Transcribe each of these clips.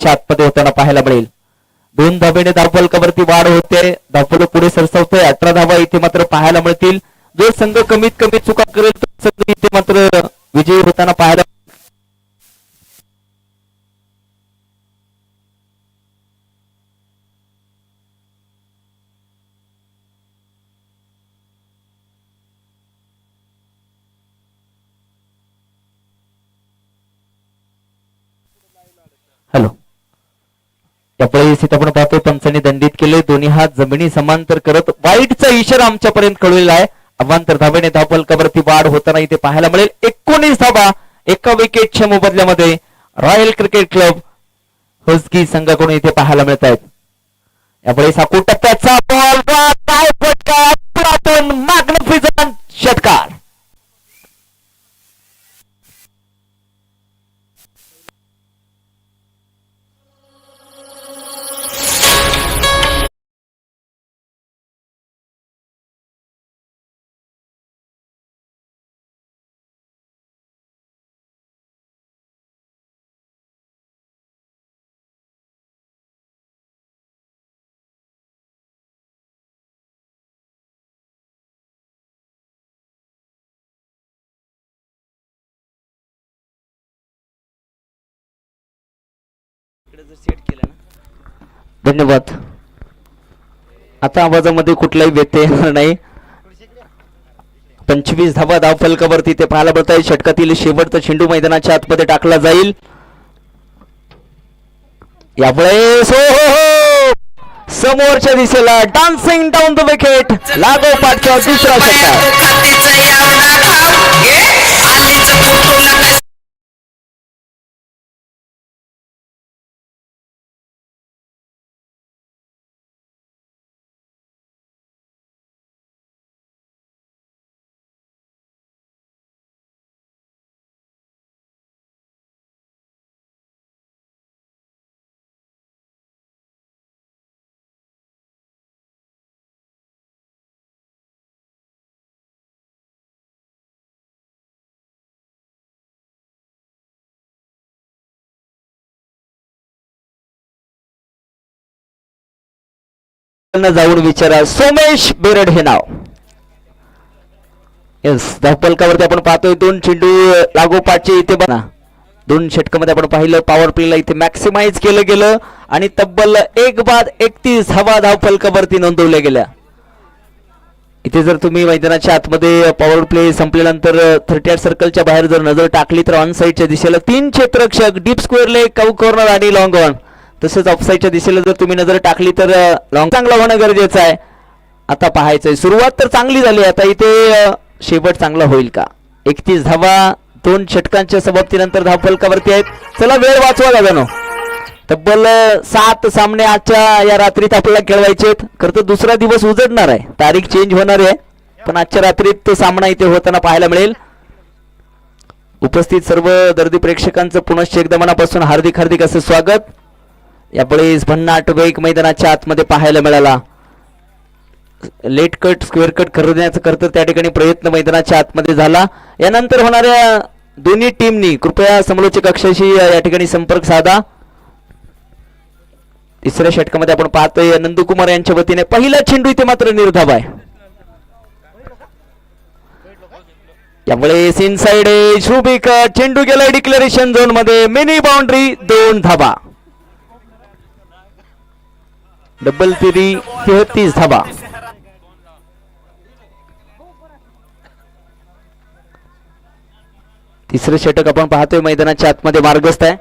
च्या आतमध्ये होताना पाहायला मिळेल. दोन धाबेने धावफलकावरती वाढ होते. धावफल पुढे सरसावतोय. अठरा धावा इथे मात्र पाहायला मिळतील. जो संघ कमीत कमी चुका करेल तो संघ इथे मात्र विजयी होताना पाहायला हॅलो. त्यामुळे इथे आपण पाहतोय पंचांनी दंडित केले दोन्ही हात जमिनी समांतर करत वाईटचा इशारा आमच्यापर्यंत कळलेला आहे. अवांतर धाब्याने धावफलकावरती वाढ होताना इथे पाहायला मिळेल. एकोणीस धाबा एका विकेटच्या मोबदल्यामध्ये रॉयल क्रिकेट क्लब हस्की संघाकडून इथे पाहायला मिळत आहेत यावेळी साकू टप्प्याचा बॉल धन्यवाद. आता आवाजामध्ये कुठलाही व्यत्यय येणार नाही. पंचवीस धावा धाव फलकावरती ते पाहायला मिळत आहे षटकातील शेवटचा चेंडू मैदानाच्या आतमध्ये टाकला जाईल. यामुळे सो हो, हो हो. समोरच्या दिशेला डान्सिंग डाऊन द विकेट लागोपाठचा दुसरा षटकार जाऊन विचारा सोमेश बेरड हे नाव. येस धावपलकावरती आपण पाहतोय दोन चेंडू लागोपाठचे इथे बना दोन षटकामध्ये आपण पाहिलं पॉवर प्लेला इथे मॅक्सिमाइज केलं गेलं आणि तब्बल एक बाद एकतीस हवा धावपलकावरती नोंदवल्या गेल्या. इथे जर तुम्ही मैदानाच्या आतमध्ये पॉवर प्ले संपल्यानंतर थर्टी आठ सर्कलच्या बाहेर जर नजर टाकली तर ऑन साईडच्या दिशेला तीन क्षेत्रक्षक deep square leg cow corner आणि लॉंग ऑन तसंच ऑफसाईडच्या दिशेला जर तुम्ही नजर टाकली तर लॉंग चांगला होणं गरजेचं आहे. आता पाहायचंय सुरुवात तर चांगली झाली. आता इथे शेवट चांगला होईल का? एकतीस धावा दोन षटकांच्या समाप्तीनंतर धावफलकावरती आहेत. चला वेळ वाचवा दादानो तब्बल सात सामने आजच्या या रात्रीत आपल्याला खेळवायचे आहेत. खरं तर दुसरा दिवस उजडणार आहे. तारीख चेंज होणार आहे. पण आजच्या रात्रीत तो सामना इथे होताना पाहायला मिळेल. उपस्थित सर्व दर्दी प्रेक्षकांचं पुनश्च एकदा मनापासून हार्दिक हार्दिक असं स्वागत. यावेळेस भन्नाट वेग मैदानाच्या आतमध्ये पाहायला मिळाला. लेट कट स्क्वेअर कट करण्याचा करत त्या ठिकाणी प्रयत्न मैदानाच्या आतमध्ये झाला. यानंतर होणाऱ्या दोन्ही टीमनी कृपया समलोचक कक्षाशी या ठिकाणी संपर्क साधा. तिसऱ्या षटकामध्ये आपण पाहतोय नंदकुमार यांच्या वतीने पहिला चेंडू इथे मात्र निर्धाव आहे. यामुळे इनसाइड शुभिक चेंडू गेलाय डिक्लेरेशन झोनमध्ये. मिनी बाउंड्री दोन धाबा डबल तिरी तेहतीस धाबा तिसरं षटक आपण पाहतोय मैदानाच्या आतमध्ये मार्गस्थ आहे.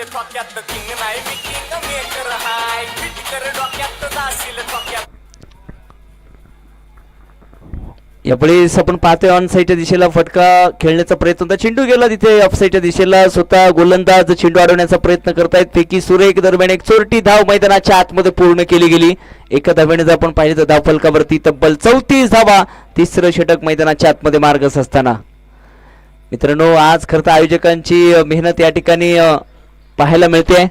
जाशील थोक्यात किंग नाही मी किंग मेकर हाय. फिट कर डोक्यात जाशील थोक्यात यावेळेस आपण पाहतोय ऑन साईडच्या दिशेला फटका खेळण्याचा प्रयत्न होता. चेंडू गेला तिथे ऑफ साईडच्या दिशेला स्वतः गोलंदाज चेंडू अडवण्याचा प्रयत्न करतायत. पैकी सुरेख दरम्यान एक चोरटी धाव मैदानाच्या आतमध्ये पूर्ण केली गेली. एका धाव्याने जर आपण पाहिलं तर धाव फलकावरती तब्बल चौतीस धावा तिसरं षटक मैदानाच्या आतमध्ये मार्गस असताना. मित्रांनो आज खरं तर आयोजकांची मेहनत या ठिकाणी पाहायला मिळते.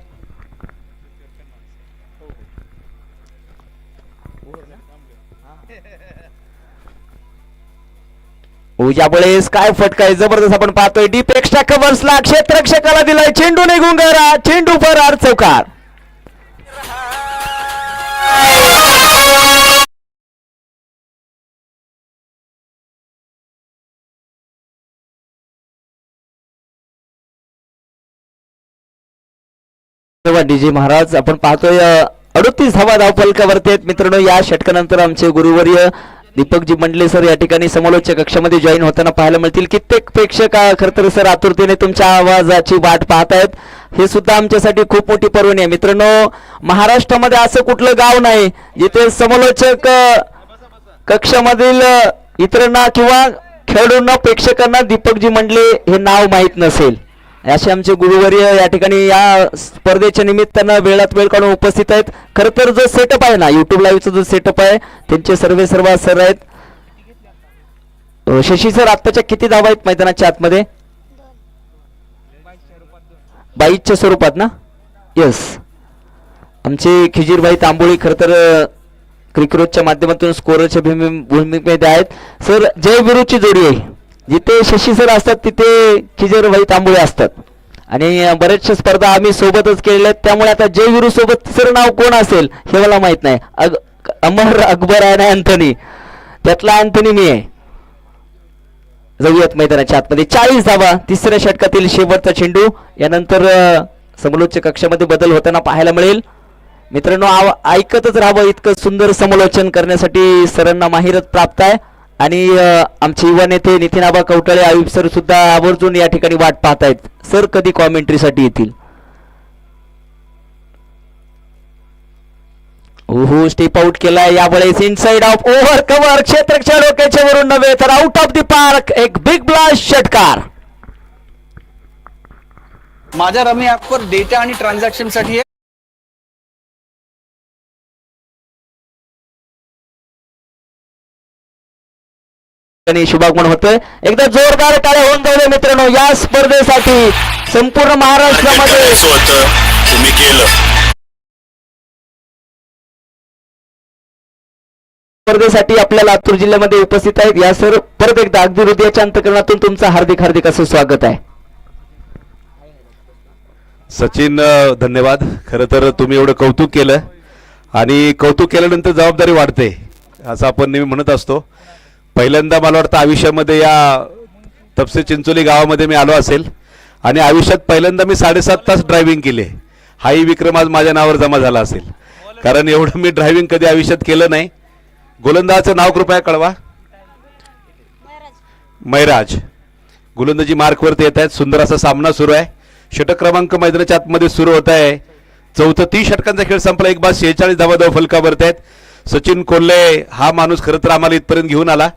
यावेळेस काय फटकाय जबरदस्त आपण पाहतोय. डीप एक्स्ट्रा कव्हर्सला क्षेत्ररक्षकाला दिलाय. चेंडू निघून गेला. चेंडू फरार चौकार. डीजे महाराज. आपण पाहतोय अडोतीस धावा धावफलकावरती आहेत. मित्रांनो या षटकानंतर आमचे गुरुवर्य दीपकजी मंडले सर या ठिकाणी समालोचक कक्षामध्ये जॉईन होताना पाहायला मिळतील. कित्येक प्रेक्षक खर तर सर आतुरतेने तुमच्या आवाजाची वाट पाहत आहेत हे सुद्धा आमच्यासाठी खूप मोठी पर्वणी आहे. मित्रांनो महाराष्ट्रामध्ये असं कुठलं गाव नाही जिथे समालोचक कक्षामधील इतरांना किंवा खेळाडूंना प्रेक्षकांना दीपकजी मंडले हे नाव माहीत नसेल. असे आमचे गुरुवर्य या ठिकाणी या स्पर्धेच्या निमित्तानं वेळात वेळ काढून उपस्थित आहेत. खरं तर जो सेटअप आहे ना युट्यूब लाईव्हचा जो सेटअप आहे त्यांचे सर्वे सर्व सर आहेत. शशी सर आत्ताच्या किती धावा आहेत मैदानाच्या आतमध्ये? बाईच्या स्वरूपात ना? येस आमचे खिजीरबाई तांबोळी खरं तर अ, क्रिकेटच्या माध्यमातून स्कोरच्या भूमि- भूमिकेमध्ये आहेत. सर जय विरुची जोडी आहे. जिथे शशी सर असतात तिथे खिजीरभाई तांबुळे असतात. आणि बऱ्याचशा स्पर्धा आम्ही सोबतच केलेल्या आहेत. त्यामुळे आता जय सोबत तिसरं नाव कोण असेल हे मला माहीत नाही. अग अमर अकबर आहे ना अँथनी. त्यातला अँथनी मी आहे. जाऊयात मैदानाच्या आतमध्ये. चाळीस धावा तिसऱ्या षटकातील शेवटचा चेंडू. यानंतर समलोच्च कक्षामध्ये बदल होताना पाहायला मिळेल. मित्रांनो ऐकतच राहावं इतकं सुंदर समालोचन करण्यासाठी सरांना माहिरत प्राप्त आहे. आणि आमचे युवा नेते नितीन आबा कवटाळे आयुब सर सुद्धा आवर्जून या ठिकाणी वाट पाहत आहेत सर कधी कॉमेंट्रीसाठी येतील? ओहो स्टेप आउट केला यावेळेस इनसाइड ऑफ ओव्हर कव्हर क्षेत्रच्या डोक्याच्या वरून नव्हे तर आउट ऑफ द पार्क एक बिग ब्लास्ट षटकार. माझ्या रमी ॲपवर डेटा आणि ट्रान्झॅक्शनसाठी आणि शुभागमन होतोय. एकदा जोरदार टाळ्या होऊन जाऊ दे मित्रांनो. या स्पर्धेसाठी संपूर्ण महाराष्ट्रामध्ये तुम्ही केलं. स्पर्धेसाठी आपल्या लातूर जिल्ह्यामध्ये उपस्थित आहेत. या सर परत एकदा अगदी हृदयाच्या अंतकरणातून तुमचं हार्दिक हार्दिक असं स्वागत आहे. सचिन धन्यवाद. खरं तर तुम्ही एवढं कौतुक केलं. आणि कौतुक केल्यानंतर जबाबदारी वाढते असं आपण नेहमी म्हणत असतो. पहिल्यांदा मला वाटतं आयुष्यामध्ये या तपसे चिंचोली गावामध्ये मी आलो असेल. आणि आयुष्यात पहिल्यांदा मी साडेसात तास ड्रायव्हिंग केले. हाही विक्रम आज माझ्या नावावर जमा झाला असेल. कारण एवढं मी ड्रायव्हिंग कधी आयुष्यात केलं नाही. गोलंदाजाचं नाव कृपया कळवा. मैराज. गोलंदाजी मार्कवरती येत आहेत. सुंदर असा सामना सुरू आहे. षटक क्रमांक मैदानाच्या आतमध्ये सुरू होत आहे. चौथं तीस षटकांचा खेळ संपला. एक बाद शेहेचाळीस धावा धाव भरत आहेत. सचिन कोल्हे हा माणूस खरं तर आम्हाला इथपर्यंत घेऊन आला.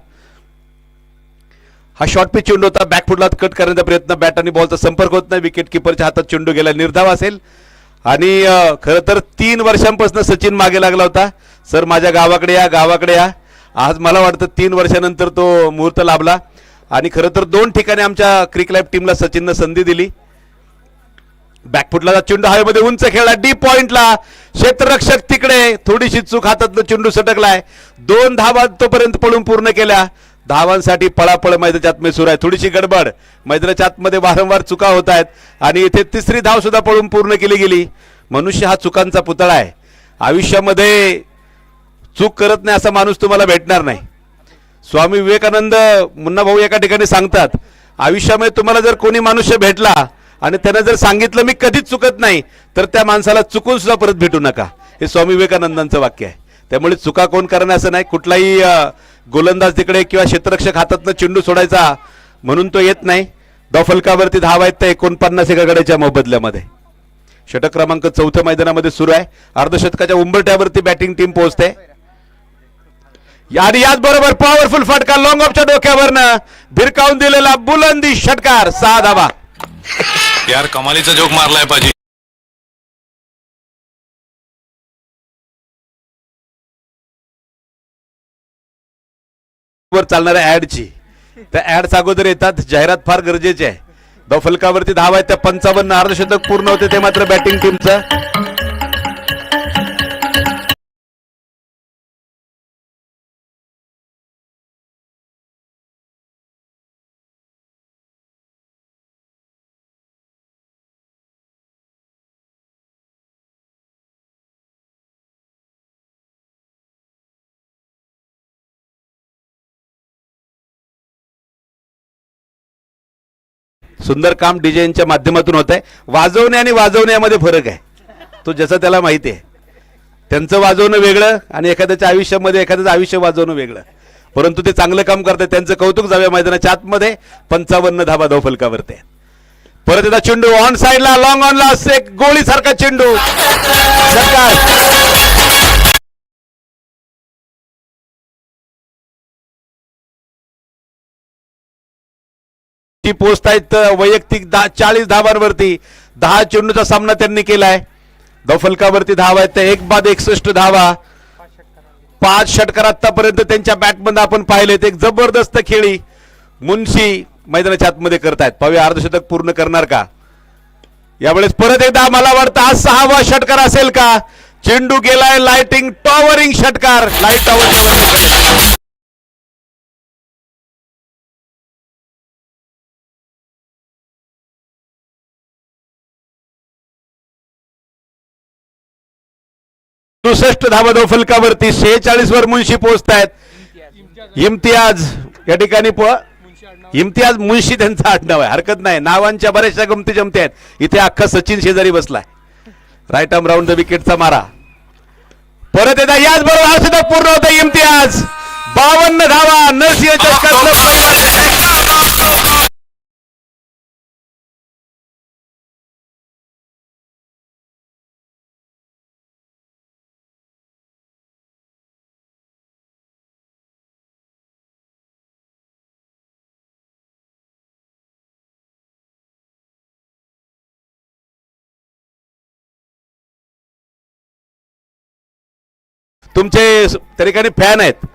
हा शॉर्ट पिच चेंडू होता. बॅकफुटला कट करण्याचा प्रयत्न. बॅट आणि बॉलचा संपर्क होत नाही. विकेट किपरच्या हातात चेंडू गेला. निर्धाव असेल. आणि खर खरं तर तीन वर्षांपासून सचिन मागे लागला होता. सर माझ्या गावाकडे या गावाकडे या. आज मला वाटतं तीन वर्षानंतर तो मुहूर्त लाभला. आणि खरं तर दोन ठिकाणी आमच्या क्रिक लाईफ टीमला सचिननं संधी दिली. बॅकफुटला चेंडू हवेमध्ये उंच खेळला. डी पॉइंटला क्षेत्ररक्षक तिकडे. थोडीशी चूक हातातनं चेंडू सटकलाय. दोन धावा तोपर्यंत पळून पूर्ण केल्या. धावांसाठी पळापळ मैदानाच्या आतमध्ये सुरू आहे. थोडीशी गडबड. मैदानाच्या आतमध्ये वारंवार चुका होत आहेत आणि इथे तिसरी धाव सुद्धा पळून पूर्ण केली गेली. मनुष्य हा चुकांचा पुतळा आहे. आयुष्यामध्ये चूक करत नाही असा माणूस तुम्हाला भेटणार नाही. स्वामी विवेकानंद मुन्ना भाऊ एका ठिकाणी सांगतात आयुष्यामध्ये तुम्हाला जर कोणी मनुष्य भेटला आणि त्यानं जर सांगितलं मी कधीच चुकत नाही तर त्या माणसाला चुकून सुद्धा परत भेटू नका. हे स्वामी विवेकानंदांचं वाक्य आहे. त्यामुळे चुका कोण करणार असं नाही. कुठलाही गोलंदाज तिकडे किंवा क्षेत्ररक्षक हातातनं चेंडू सोडायचा म्हणून तो येत नाही. दफलकावरती धाव आहेत त्या एकोणपन्नास एका गड्याच्या मोबदल्यामध्ये. षटक क्रमांक चौथ्या मैदानामध्ये सुरू आहे. अर्धशतकाच्या उंबरट्यावरती बॅटिंग टीम पोहोचते. आणि याच बरोबर पॉवरफुल फटका लॉंग ऑफच्या डोक्यावरनं भिरकावून दिलेला बुलंदी षटकार सहा धावा यार कमालीचा जोक मारलाय पाजी. वर चालणाऱ्या ऍडची. त्या ऍड्स अगोदर येतात जाहिरात फार गरजेची आहे. धाव फलकावरती धाव आहेत त्या पंचावन्न अर्धशतक पूर्ण होते ते मात्र बॅटिंग टीमचं सुंदर काम डीजेच्या माध्यमातून होत आहे वाजवणे आणि वाजवण्यामध्ये फरक आहे. तो जसं त्याला माहिती आहे. त्यांचं वाजवणं वेगळं आणि एखाद्याच्या आयुष्यामध्ये एखाद्याचं आयुष्य वाजवणं वेगळं. परंतु ते चांगलं काम करतात. त्यांचं कौतुक जाव्या मैदानाच्या आतमध्ये पंचावन्न धाबा धाव फलकावरती परत एकदा चेंडू ऑन साइडला लॉंग ऑनला असे गोळीसारखा चेंडू. सरकार ती पोस्ट आहेत वैयक्तिक दहा चाळीस धावांवरती. दहा चेंडूचा सामना त्यांनी केलाय. दफलकावरती धावा आहेत त्या एक बाद एकसष्ट धावा. पाच षटकार आतापर्यंत त्यांच्या बॅटमध्ये आपण पाहिलेत. एक जबरदस्त खेळी मुन्शी मैदानाच्या आतमध्ये करतायत. पाहूया अर्धशतक पूर्ण करणार का? यावेळेस परत एकदा मला वाटतं आज सहावा षटकार असेल का? चेंडू गेलाय लाइटिंग टॉवरिंग षटकार. लाइट टॉवर चौसष्ट धावा धाव फलकावरती सेहेचाळीस वर मुंशी पोहोचत आहेत इम्तियाज या ठिकाणी इम्तियाज मुंशी त्यांचा आडनाव आहे. हरकत नाही. नावांच्या बऱ्याचशा गमती जमती आहेत. इथे अख्खा सचिन शेजारी बसलाय. राईट आर्म राऊंड द विकेटचा मारा. परत एकदा याच बरोबर हा सुद्धा पूर्ण होता इम्तियाज. बावन्न धावा नरसिंह चषकातलं पहिलं तुमचे तरीकाने त्या ठिकाणी फॅन आहेत.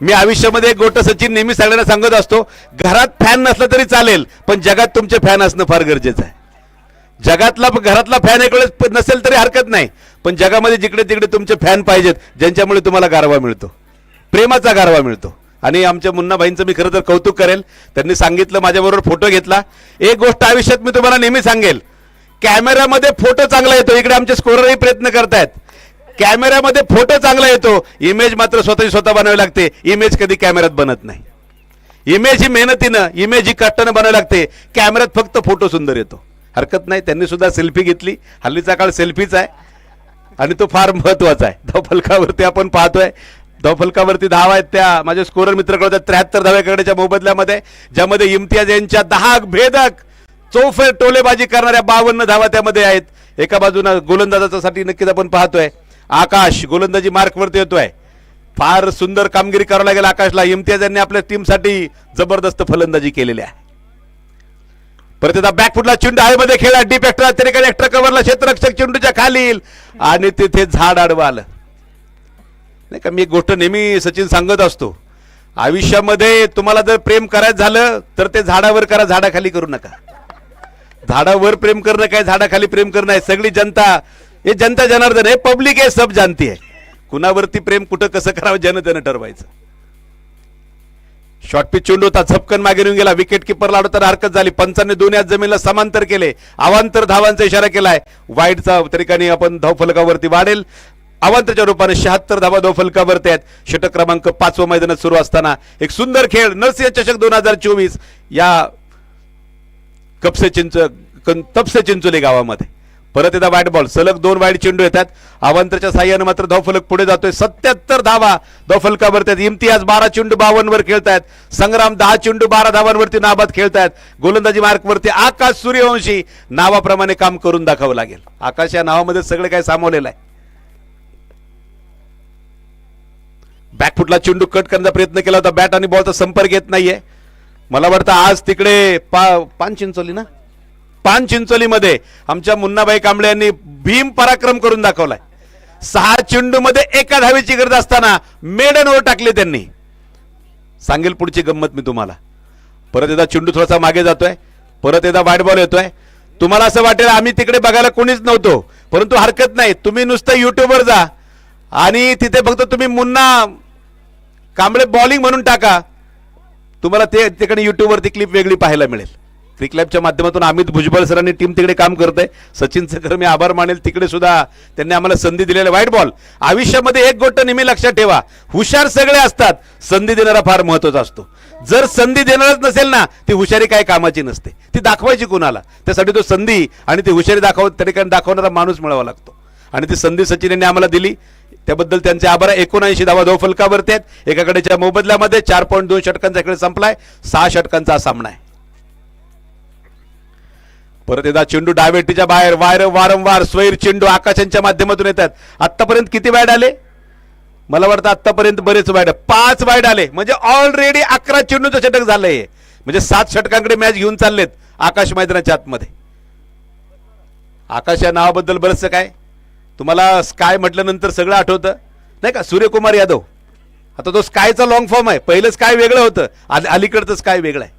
मी आयुष्यामध्ये एक गोष्ट सचिन नेहमी सगळ्यांना सांगत असतो घरात फॅन नसला तरी चालेल पण जगात तुमचे फॅन असणं फार गरजेचं आहे. जगातला घरातला फॅन एक वेळेस नसेल तरी हरकत नाही पण जगामध्ये जिकडे तिकडे तुमचे फॅन पाहिजेत ज्यांच्यामुळे तुम्हाला गारवा मिळतो. प्रेमाचा गारवा मिळतो. आणि आमच्या मुन्नाबाईंचं मी खरं तर कौतुक करेल. त्यांनी सांगितलं माझ्याबरोबर फोटो घेतला. एक गोष्ट आयुष्यात मी तुम्हाला नेहमी सांगेल कॅमेऱ्यामध्ये फोटो चांगला येतो इकडे आमचे स्कोररही प्रयत्न करतायत. कॅमेऱ्यामध्ये फोटो चांगला येतो. इमेज मात्र स्वतःची स्वतः बनवावी लागते. इमेज कधी कॅमेऱ्यात बनत नाही. इमेज ही मेहनतीनं इमेज ही कष्टानं बनावी लागते. कॅमेऱ्यात फक्त फोटो सुंदर येतो. हरकत नाही त्यांनी सुद्धा सेल्फी घेतली. हल्लीचा काळ सेल्फीच आहे. आणि तो फार महत्त्वाचा आहे. धावफलकावरती आपण पाहतोय. धावफलकावरती धावा आहेत त्या माझ्या स्कोरर मित्राकडे त्र्याहत्तर धाव्याकडेच्या मोबदल्यामध्ये ज्यामध्ये इम्तियाज यांच्या दहा भेदक चौफे टोलेबाजी करणाऱ्या बावन्न धावा त्यामध्ये आहेत. एका बाजूनं गोलंदाजासाठी नक्कीच आपण पाहतोय. आकाश गोलंदाजी मार्कवरती येतोय. फार सुंदर कामगिरी करावं लागेल आकाशला. इम्तियाज यांनी आपल्या टीमसाठी जबरदस्त फलंदाजी केलेली आहे. परत एकदा बॅकफुटला चेंडू हवेमध्ये खेळला डीप एक्स्ट्रा तरी एक्स्ट्रा कव्हरला क्षेत्ररक्षक चेंडूच्या खालील. आणि तिथे झाड आडवं आलं नाही का मी एक गोष्ट नेहमी सचिन सांगत असतो. आयुष्यामध्ये तुम्हाला जर प्रेम करायचं झालं तर ते झाडावर करा झाडाखाली करू नका. झाडावर प्रेम करणं काय झाडाखाली प्रेम करणं आहे सगळी जनता हे जनता जनार्दन आहे पब्लिक आहे सब जानती आहे. कुणावरती प्रेम कुठं कसं करावं जनतेनं ठरवायचं. शॉर्ट पिच चेंडू होता झपकन मागे येऊन गेला. विकेट किपरला तर हरकत झाली. पंचांनी दोन याच जमिनीला समांतर केले. अवांतर धावांचा इशारा केलाय. वाईटचा तरीकाने आपण धावफलकावरती वाढेल. अवांतरच्या रूपाने शहात्तर धावा धावफलकावरती आहेत. षटक क्रमांक पाचवं मैदानात सुरू असताना एक सुंदर खेळ नरसिंह चषक दोन हजार चोवीस या कपसे चिंच तपसे चिंचोली गावामध्ये. परत एकदा वाईट बॉल. सलग दोन वाईट चेंडू येतात. अवंतरच्या साह्यानं मात्र धावफलक पुढे जातोय. सत्याहत्तर धावा. धावफलकावरती आहेत इम्तियाज बारा चेंडू बावनवर खेळतायत. संग्राम दहा चेंडू बारा धावांवरती नाबाद खेळतायत. गोलंदाजी मार्कवरती आकाश सूर्यवंशी नावाप्रमाणे काम करून दाखवावं लागेल. आकाश या नावामध्ये सगळं काय सामावलेलं आहे. बॅकफुटला चेंडू कट करण्याचा प्रयत्न केला होता. बॅट आणि बॉलचा संपर्क येत नाहीये. मला वाटतं आज तिकडे पा पान चिंचोली ना? पान चिंचोलीमध्ये आमच्या मुन्नाबाई कांबळे यांनी भीम पराक्रम करून दाखवलाय. सहा चेंडूमध्ये एका धावेची गरज असताना मेडन ओव्हर टाकले त्यांनी. सांगेल पुढची गंमत मी तुम्हाला. परत एकदा चेंडू थोडासा मागे जातोय परत एकदा वाईट बॉल येतोय. तुम्हाला असं वाटेल आम्ही तिकडे बघायला कोणीच नव्हतो परंतु हरकत नाही. तुम्ही नुसतं युट्यूबवर जा आणि तिथे फक्त तुम्ही मुन्ना कांबळे बॉलिंग म्हणून टाका. तुम्हाला ते तिकडे युट्यूबवरती क्लिप वेगळी पाहायला मिळेल. क्रिकलॅबच्या माध्यमातून अमित भुजबळ सरांनी टीम तिकडे काम करत आहे सचिनचं खरं मी आभार मानेल. तिकडे सुद्धा त्यांनी आम्हाला संधी दिलेली व्हाईट बॉल आयुष्यामध्ये एक गोष्ट नेहमी लक्षात ठेवा. हुशार सगळे असतात. संधी देणारा फार महत्त्वाचा असतो. जर संधी देणारच नसेल ना ती हुशारी काय कामाची नसते. ती दाखवायची कुणाला. त्यासाठी तो संधी आणि ती हुशारी दाखव त्या ठिकाणी दाखवणारा माणूस मिळावा लागतो. आणि ती संधी सचिन यांनी आम्हाला दिली. त्याबद्दल त्यांचे आभार एकोणऐंशी धावा धाव फलकावरती आहेत. एकाकडेच्या मोबदल्यामध्ये चार पॉईंट दोन षटकांचा इकडे संपलाय. सहा षटकांचा सामना आहे. परत एकदा चेंडू डायबेटीच्या बाहेर वायर वारंवार स्वैर चेंडू आकाशांच्या माध्यमातून येतात. आतापर्यंत किती वाईट आले? मला वाटतं आत्तापर्यंत बरेच वाईट पाच वाईट आले. म्हणजे ऑलरेडी अकरा चेंडूचं षटक झालंय. म्हणजे सात षटकांकडे मॅच घेऊन चाललेत आकाश मैदानाच्या आतमध्ये. आकाश या नावाबद्दल बरंचसं काय? तुम्हाला स्काय म्हटल्यानंतर सगळं आठवतं? नाही का? सूर्यकुमार यादव. आता तो स्कायचा लॉंग फॉर्म आहे. पहिलं स्काय वेगळं होतं. अलीकडचं स्काय वेगळं आहे.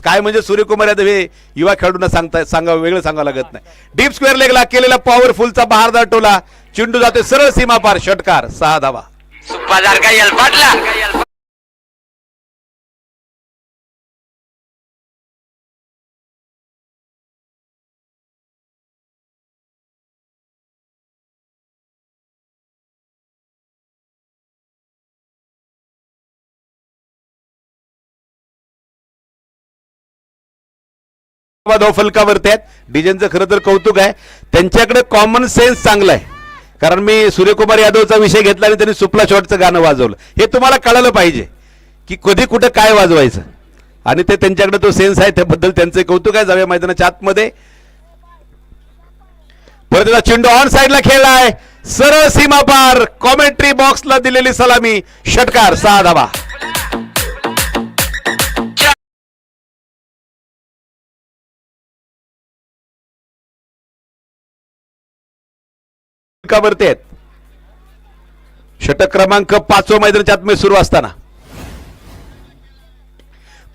काय म्हणजे सूर्यकुमार यादव हे युवा खेळाडूंना सांगता सांगावं वेगळं सांगावं लागत नाही. डीप स्क्वेअर लेगला केलेला पॉवरफुलचा बहारदार टोला चेंडू जाते सरळ सीमा पार षटकार सहा धावा. फलकावरती आहेत डिजेनचं खरं तर कौतुक आहे त्यांच्याकडे कॉमन सेन्स चांगलं आहे कारण मी सूर्यकुमार यादवचा विषय घेतला आणि त्यांनी सुपला शॉटचं गाणं वाजवलं हे तुम्हाला कळालं पाहिजे की कधी कुठं काय वाजवायचं आणि ते त्यांच्याकडे तो सेन्स आहे त्याबद्दल त्यांचे कौतुक आहे जाव्या मैदानाच्या आतमध्ये परत एकदा चेंडू ऑन साईडला खेळलाय सरळ सीमा पार कॉमेंट्री बॉक्सला दिलेली सलामी षटकार सहा धावा फलकावरती आहेत. षटक क्रमांक पाचवा मैदानाच्या आतमध्ये सुरू असताना.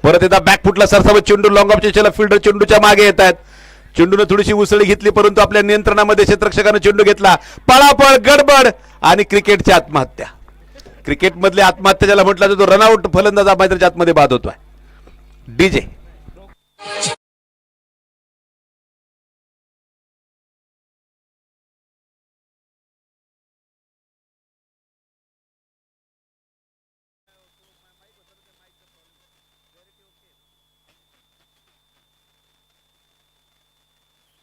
परत एकदा बॅकफुटला सरसावत चेंडू लॉंग ऑफच्या चेला फिल्डर चेंडूच्या मागे येत आहेत. चेंडूने थोडीशी उसळी घेतली परंतु आपल्या नियंत्रणामध्ये क्षेत्रक्षकानं चेंडू घेतला. पळापळ गडबड आणि क्रिकेटची आत्महत्या. क्रिकेटमधली आत्महत्या ज्याला म्हटलं जातं तो रनआउट फलंदाजा मैदानाच्या आतमध्ये बाद होतोय. डीजे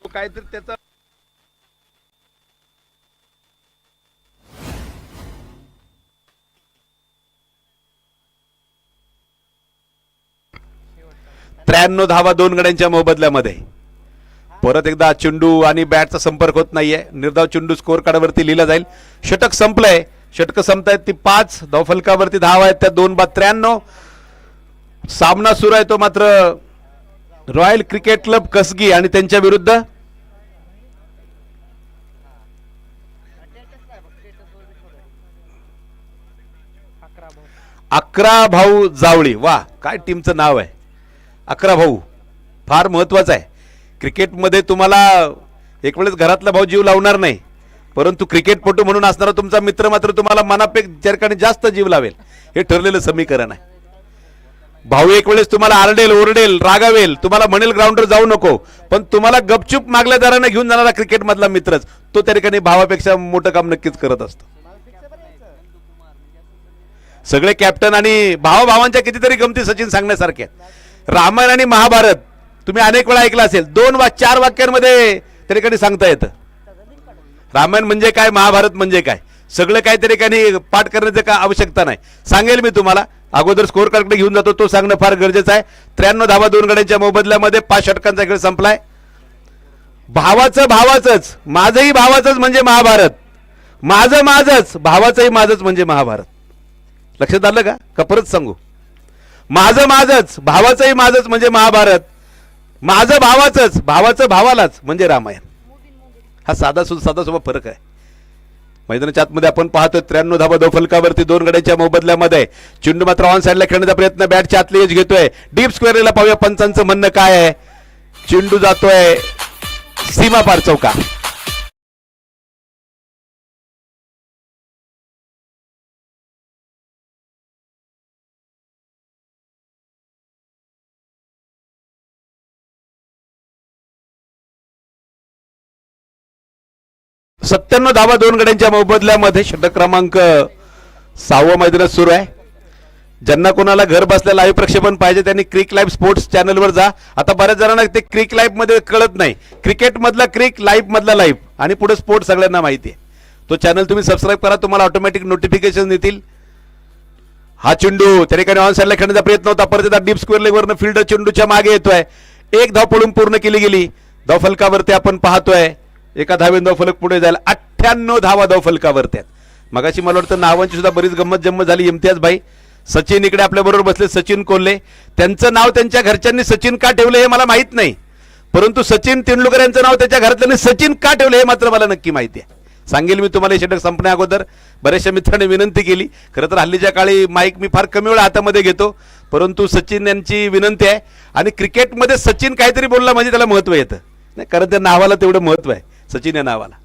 काहीतरी त्याचा त्र्याण्णव धावा दोन गड्यांच्या मोबदल्यामध्ये. परत एकदा चेंडू आणि बॅटचा संपर्क होत नाहीये. निर्धाव चेंडू स्कोर कार्डवरती लिहिला जाईल. षटक संपलंय. षटक संपतायत ती पाच. धावफलकावरती धावा आहेत त्या दोन बाद त्र्याण्णव. सामना सुरू आहे तो मात्र रॉयल क्रिकेट क्लब कसगी आणि त्यांच्या विरुद्ध. अकरा भाऊ जावळी. वा काय टीमचं नाव आहे? अकरा भाऊ. फार महत्त्वाचं आहे. क्रिकेटमध्ये तुम्हाला एक वेळेस घरातला भाऊ जीव लावणार नाही. परंतु क्रिकेटपटू म्हणून असणारा तुमचा मित्र मात्र तुम्हाला मनापेक्षा ठिकाणी जास्त जीव लावेल. हे ठरलेलं समीकरण आहे. भाऊ एक वेळेस तुम्हाला आरडेल ओरडेल रागावेल. तुम्हाला म्हणेल ग्राउंडवर जाऊ नको. पण तुम्हाला गपचूप मागल्या दराने घेऊन जाणारा क्रिकेटमधला मित्रच तो त्या ठिकाणी भावापेक्षा मोठं काम नक्कीच करत असतो. सगळे कॅप्टन आणि भावाभावांच्या कितीतरी गमती सचिन सांगण्यासारख्या रामायण आणि महाभारत तुम्ही अनेक वेळा ऐकलं असेल दोन वा चार वाक्यांमध्ये त्या ठिकाणी सांगता येतं. रामायण म्हणजे काय महाभारत म्हणजे काय? सगळं काय त्या पाठ करण्याचं का आवश्यकता नाही. सांगेल मी तुम्हाला अगोदर स्कोअर कार्डकडे घेऊन जातो तो सांगणं फार गरजेचं आहे. त्र्याण्णव धावा दोन गड्यांच्या मोबदल्यामध्ये पाच षटकांचा खेळ संपलाय. भावाचं भावाचंच माझंही भावाचंच म्हणजे महाभारत. माझं माझंच भावाचंही माझंच म्हणजे महाभारत. लक्षात आलं का? का परत सांगू? माझं माझंच भावाचंही माझंच म्हणजे महाभारत. माझं भावाचंच भावाचं भावालाच म्हणजे रामायण. हा साधा सुद्धा साधा सोबत फरक आहे. मैदानाच्या आतमध्ये आपण पाहतो त्र्याण्णव धाबा दो फलकावरती दोन गड्याच्या मोबदल्यामध्ये चेंडू मात्र ऑन साईडला खेळण्याचा प्रयत्न बॅटच्या आतले यश घेतोय. डीप स्क्वेअरला पाहूया पंचांचं म्हणणं काय आहे. चेंडू जातोय सीमा पार चौका. सत्त्याण्णव धावा दोन गड्यांच्या मोबदल्यामध्ये षटक क्रमांक सहावं मैदानात सुरू आहे. ज्यांना कोणाला घर बसल्या लाईव्ह प्रक्षेपण पाहिजे त्यांनी क्रिक लाईव्ह स्पोर्ट्स चॅनलवर जा. आता बऱ्याच जणांना ते क्रिक लाईफमध्ये कळत नाही. क्रिकेटमधला क्रिक लाईव्ह लाईव्ह. आणि पुढे स्पोर्ट्स सगळ्यांना माहिती आहे. तो चॅनल तुम्ही सबस्क्राईब करा तुम्हाला ऑटोमॅटिक नोटिफिकेशन येतील. हा चेंडू त्या ठिकाणी ऑन साईडला खेळण्याचा प्रयत्न होता. परत एकदा डीप स्क्वेअर लेगवरनं फिल्डर चेंडूच्या मागे येतोय. एक धाव पडून पूर्ण केली गेली. धाव फलकावरती आपण पाहतोय. एका धावेन धाव फलक पुढे जायला अठ्ठ्याण्णव धावा धाव फलकावर त्यात मगाशी मला वाटतं नावांची सुद्धा बरीच गंमत जम्मत झाली इम्तियाज भाई. सचिन इकडे आपल्या बरोबर बसले सचिन कोल्हे. त्यांचं नाव त्यांच्या घरच्यांनी सचिन का ठेवलं हे मला माहीत नाही. परंतु सचिन तेंडुलकर यांचं नाव त्याच्या घरातल्यांनी सचिन का ठेवलं हे मात्र मला नक्की माहिती आहे. सांगेल मी तुम्हाला हे षटक संपण्या अगोदर. बऱ्याचशा मित्रांनी विनंती केली. खरं तर हल्लीच्या काळी माईक मी फार कमी वेळा हातामध्ये घेतो. परंतु सचिन यांची विनंती आहे. आणि क्रिकेटमध्ये सचिन काहीतरी बोलला म्हणजे त्याला महत्त्व येतं. नाही कारण त्या नावाला तेवढं महत्त्व आहे. सचिन या नावाला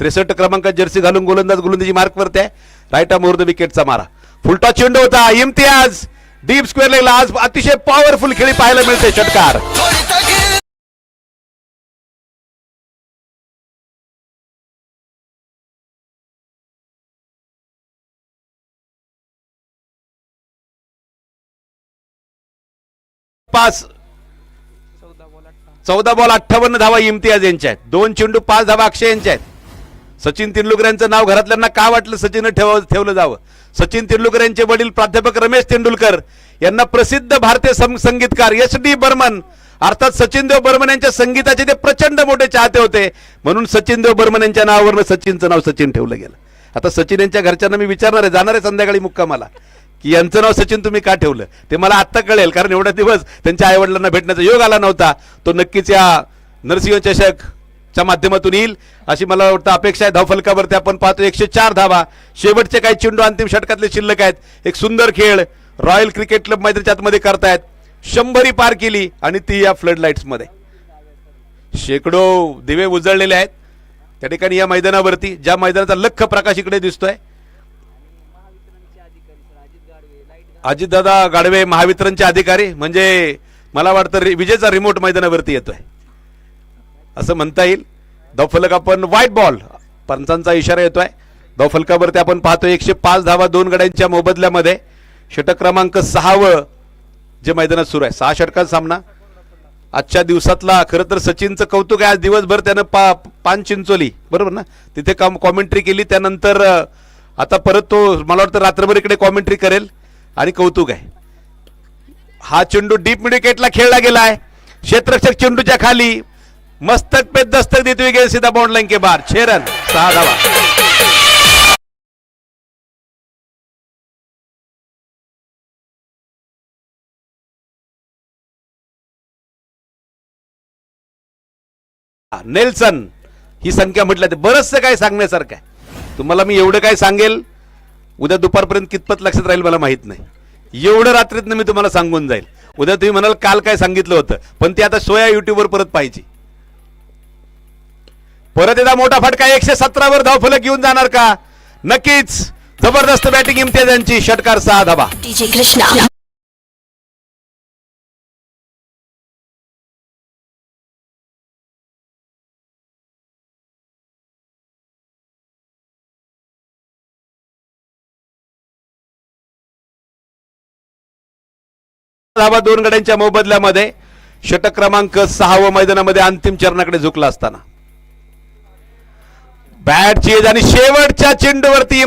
त्रेसष्ट क्रमांकात जर्सी घालून गोलंदाज गोलंदाजी मार्कवरती आहे. राईट द विकेटचा मारा. फुलटा चेंडू होता. इम्तियाज डीप स्क्वेअर लेगला आज अतिशय पॉवरफुल खेळी पाहायला मिळते षटकार. पाच चौदा बॉल अठ्ठावन्न धावा इम्तियाज यांच्या आहेत दोन चेंडू पाच धावा अक्षय यांच्या आहेत सचिन तेंडुलकर यांचं नाव घरातल्यांना का वाटलं सचिन ठेव ठेवलं जावं? सचिन तेंडुलकर यांचे वडील प्राध्यापक रमेश तेंडुलकर यांना प्रसिद्ध भारतीय संगीतकार एस डी बर्मन अर्थात सचिन देव बर्मन यांच्या संगीताचे ते प्रचंड मोठे चाहते होते. म्हणून सचिन देव बर्मन यांच्या नावावरनं सचिनचं नाव सचिन ठेवलं गेलं. आता सचिन यांच्या घरच्यांना मी विचारणार आहे जाणार आहे संध्याकाळी मुक्कामाला. की यांचं नाव सचिन तुम्ही का ठेवलं? ते मला आत्ता कळेल कारण एवढा दिवस त्यांच्या आईवडिलांना भेटण्याचा योग आला नव्हता. तो नक्कीच या नरसिंह चषक च्या माध्यमातून येईल. अशी मला वाटतं अपेक्षा आहे. धावफलकावरती आपण पाहतो एकशे चार धावा. शेवटचे काही चेंडू अंतिम षटकातले शिल्लक आहेत. एक सुंदर खेळ रॉयल क्रिकेट क्लब मैत्रीच्या आतमध्ये करतायत. शंभरी पार केली आणि ती या फ्लड लाईट्समध्ये शेकडो दिवे उजळलेले आहेत. त्या ठिकाणी या मैदानावरती ज्या मैदानाचा लख प्रकाश इकडे दिसतोय अजितदादा गाडवे महावितरणचे अधिकारी म्हणजे मला वाटतं रि- विजेचा रिमोट मैदानावरती येतोय. असं म्हणता येईल. दौफलक आपण व्हाईट बॉल पंचांचा इशारा येतोय. दौफलकावरती आपण पाहतो एकशे पाच धावा दोन गड्यांच्या मोबदल्यामध्ये. षटक क्रमांक सहावं जे मैदानात सुरू आहे. सहा षटकात सामना. आजच्या दिवसातला खरं तर सचिनचं कौतुक आहे. आज दिवसभर त्यानं पा पान चिंचोली बरोबर ना? तिथे काम कॉमेंट्री केली. त्यानंतर आता परत तो मला वाटतं रात्रभर इकडे कॉमेंट्री करेल. आणि कौतुक आहे. हा चेंडू डीप मिडिकेटला खेळला गेलाय. क्षेत्रक्षक चेंडूच्या खाली मस्तक पे दस्तक देते हुए सीधा बाउंड लाइन के बाहर छह रन सहा धावा. नेल्सन ही संख्या म्हटलं ते बरंचसं काय सांगण्यासारखं आहे. तुम्हाला मी एवढं काय सांगेल? उद्या दुपारपर्यंत कितपत लक्षात राहील मला माहीत नाही. एवढं रात्रीतनं मी तुम्हाला सांगून जाईल. उद्या तुम्ही म्हणाल काल काय सांगितलं होतं पण ते आता सोया युट्यूबवर परत पाहिजे परत एकदा मोठा फटका एकशे सतरावर धावफलक घेऊन जाणार का? नक्कीच जबरदस्त बॅटिंग इम्तियाजांची षटकार सहा धाबा कृष्णा धावा दोन गड्यांच्या मोबदल्यामध्ये. षटक क्रमांक सहावं मैदानामध्ये अंतिम चरणाकडे झुकला असताना. बॅट चेज आणि शेवटच्या चेंडूवरती